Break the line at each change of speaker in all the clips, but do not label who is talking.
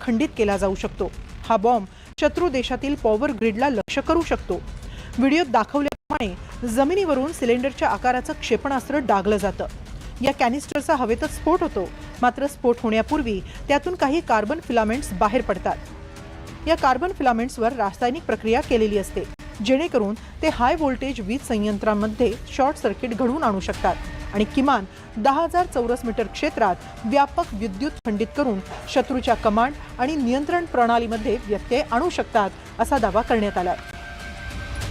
खंडित केला जाऊ शकतो. हा बॉम्ब शत्रू देशातील पॉवर ग्रिडला लक्ष्य करू शकतो. व्हिडिओत दाखवल्याप्रमाणे जमिनीवरून सिलेंडरच्या आकाराचं क्षेपणास्त्र डागलं जातं. या कॅनिस्टरचा हवेतच स्फोट होतो. मात्र स्फोट होण्यापूर्वी त्यातून काही कार्बन फिलामेंट्स बाहेर पडतात. या कार्बन फिलामेंट्सवर रासायनिक प्रक्रिया केलेली असते. जेणेकरून ते हाय व्होल्टेज वीज संयंत्रांमध्ये शॉर्ट सर्किट घडवून आणू शकतात. आणि किमान दहा हजार चौरस मीटर क्षेत्रात व्यापक विद्युत खंडित करून शत्रूच्या कमांड आणि नियंत्रण प्रणालीमध्ये व्यत्यय आणू शकतात असा दावा करण्यात आला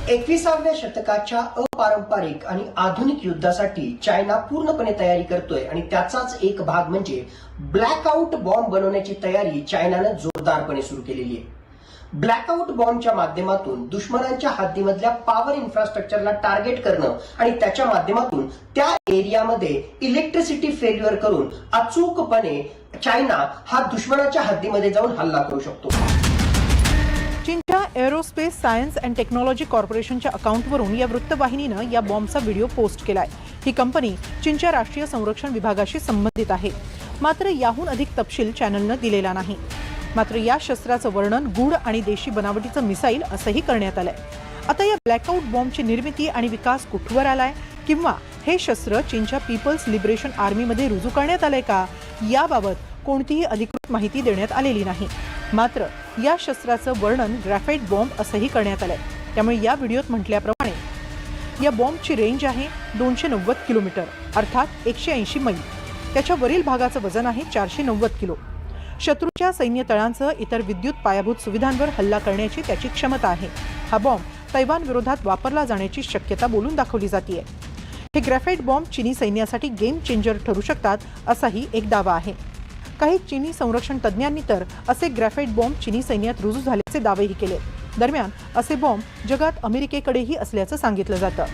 एकविसाव्या शतकाच्या अपारंपरिक आणि आधुनिक युद्धासाठी चायना पूर्णपणे तयारी करतोय आणि त्याचाच एक भाग म्हणजे ब्लॅकआउट बॉम्ब बनवण्याची तयारी चायनानं जोरदारपणे सुरू केलेली आहे. ब्लॅकआउट बॉम्बच्या माध्यमातून दुश्मनांच्या हद्दीमधल्या पॉवर इन्फ्रास्ट्रक्चरला टार्गेट करणं आणि त्याच्या माध्यमातून त्या एरियामध्ये इलेक्ट्रिसिटी फेल्युअर करून अचूकपणे चायना हा दुश्मनाच्या हद्दीमध्ये जाऊन हल्ला करू शकतो.
चीनच्या एरोस्पेस सायन्स अँड टेक्नॉलॉजी कॉर्पोरेशनच्या अकाउंटवरून या वृत्तवाहिनीनं या बॉम्बचा व्हिडिओ पोस्ट केलाय. ही कंपनी चीनच्या राष्ट्रीय संरक्षण विभागाशी संबंधित आहे. मात्र याहून अधिक तपशील चॅनलनं दिलेला नाही. मात्र या शस्त्राचं वर्णन गुढ आणि देशी बनावटीचं मिसाईल असंही करण्यात आलंय. आता या ब्लॅकआउट बॉम्बची निर्मिती आणि विकास कुठवर आलाय? किंवा हे शस्त्र चीनच्या पीपल्स लिबरेशन आर्मीमध्ये रुजू करण्यात आलंय का? याबाबत कोणतीही अधिकृत माहिती देण्यात आलेली नाही. मात्र या शस्त्राचं वर्णन ग्रॅफाईट बॉम्ब असंही करण्यात आलंय. त्यामुळे या व्हिडिओत म्हटल्याप्रमाणे या बॉम्बची रेंज आहे दोनशे नव्वद किलोमीटर अर्थात एकशे ऐंशी मैल. त्याच्या वरील भागाचं वजन आहे चारशे नव्वद किलो. शत्रूच्या सैन्य तळांसह इतर विद्युत पायाभूत सुविधांवर हल्ला करण्याची त्याची क्षमता आहे. हा बॉम्ब तैवान विरोधात वापरला जाण्याची शक्यता बोलून दाखवली जाते हे ग्रॅफाईट बॉम्ब चिनी सैन्यासाठी गेम चेंजर ठरू शकतात असाही एक दावा आहे. काही चिनी संरक्षण तज्ज्ञांनी तर असे ग्रॅफाईट बॉम्ब चिनी सैन्यात रुजू झाल्याचे दावेही केले. दरम्यान असे बॉम्ब जगात अमेरिकेकडेही असल्याचं सांगितलं जातं.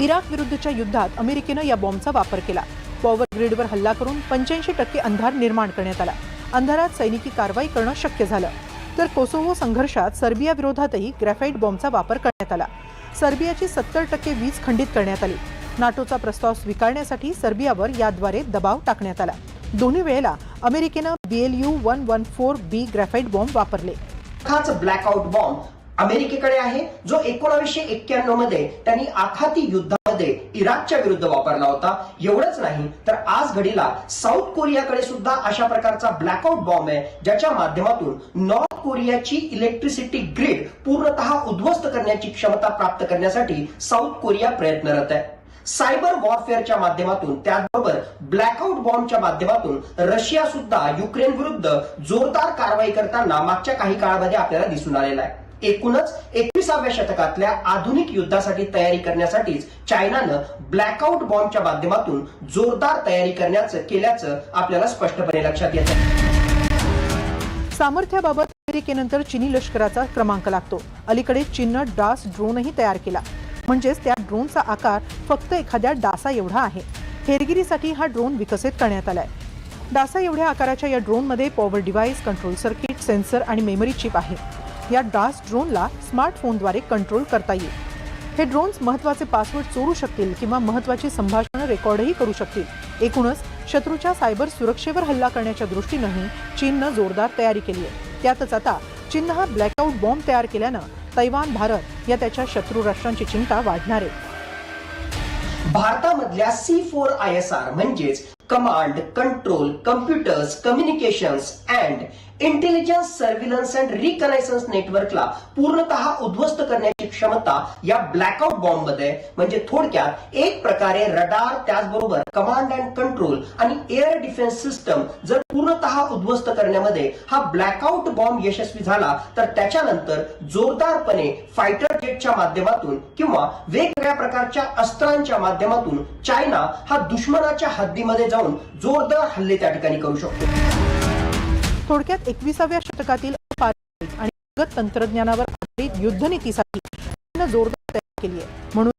इराक विरुद्धच्या युद्धात अमेरिकेनं या बॉम्बचा वापर केला. पॉवर ग्रीडवर हल्ला करून पंच्याऐंशी टक्के अंधार निर्माण करण्यात आला. अंधारात सैनिकी कारवाई करणं शक्य झालं. तर कोसोवो संघर्षात सर्बिया विरोधातही ग्रॅफाईट बॉम्बचा वापर करण्यात आला. सर्बियाची सत्तर टक्के वीज खंडित करण्यात आली. नाटोचा प्रस्ताव स्वीकारण्यासाठी सर्बियावर याद्वारे दबाव टाकण्यात आला. दोन्ही वेळेला अमेरिकेनं BLU one one four B graphite bomb वापरले.
ब्लॅकआउट बॉम्ब अमेरिकेकडे आहे जो एकोणावीसशे एक्क्याण्णवमध्ये त्यांनी आखाती युद्धामध्ये इराकच्या विरुद्ध वापरला होता. एवढंच नाही तर आज घडीला साऊथ कोरियाकडे सुद्धा अशा प्रकारचा ब्लॅकआउट बॉम्ब आहे ज्याच्या माध्यमातून नॉर्थ कोरियाची इलेक्ट्रिसिटी ग्रिड पूर्णतः उद्ध्वस्त करण्याची क्षमता प्राप्त करण्यासाठी साऊथ कोरिया प्रयत्नरत आहे. सायबर वॉरफेअरच्या माध्यमातून त्याचबरोबर ब्लॅकआउट बॉम्बच्या माध्यमातून रशिया सुद्धा युक्रेन विरुद्ध जोरदार कारवाई करताना मागच्या काही काळामध्ये आपल्याला दिसून आलेला आहे. एकूणच एकविसाव्या शतकातल्या आधुनिक युद्धासाठी तयारी करण्यासाठीच चायनानं ब्लॅकआउट बॉम्बच्या माध्यमातून जोरदार तयारी करण्याचं केल्याचं आपल्याला स्पष्टपणे लक्षात येतं.
सामर्थ्याबाबत अमेरिकेनंतर चिनी लष्कराचा क्रमांक लागतो. अलीकडे चीननं डास ड्रोनही तयार केला. म्हणजेच त्या ड्रोनचा आकार फक्त एखाद्या डासा एवढा आहे. हेरगिरीसाठी हा ड्रोन विकसित करण्यात आलाय. डासा एवढ्या आकाराच्या या ड्रोनमध्ये power device control circuit sensor आणि मेमरी चिप आहे. या डास ड्रोनला स्मार्टफोनद्वारे कंट्रोल करता येईल. हे ड्रोन्स महत्त्वाचे पासवर्ड चोरू शकतील किंवा महत्वाची संभाषण रेकॉर्डही करू शकतील. एकूणच शत्रूच्या सायबर सुरक्षेवर हल्ला करण्याच्या दृष्टीनंही चीननं जोरदार तयारी केली आहे. त्यातच आता चीननं हा ब्लॅकआउट बॉम्ब तयार केल्यानं तैवान भारत या त्याच्या शत्रू राष्ट्रांची चिंता वाढणार आहे.
भारतामधल्या C four I S R म्हणजेच command control computers communications and intelligence surveillance and reconnaissance नेटवर्कला पूर्णतः उद्ध्वस्त करण्याची क्षमता या ब्लॅकआउट बॉम्बमध्ये म्हणजे थोडक्यात एक प्रकारे रडार त्याचबरोबर कमांड अँड कंट्रोल आणि एअर डिफेन्स सिस्टम जर पूर्णतः उद्ध्वस्त करण्यामध्ये हा ब्लॅकआउट बॉम्ब यशस्वी झाला तर त्याच्यानंतर जोरदारपणे फायटर जेटच्या माध्यमातून किंवा वेगवेगळ्या प्रकारच्या अस्त्रांच्या माध्यमातून चायना हा दुश्मनाच्या हद्दीमध्ये जाऊन जोरदार हल्ले त्या ठिकाणी करू शकतो.
थोडक्यात एकविसाव्या शतकातील आणि तंत्रज्ञानावर आधारित युद्धनीतीसाठी जोरदार तयार केली आहे. म्हणून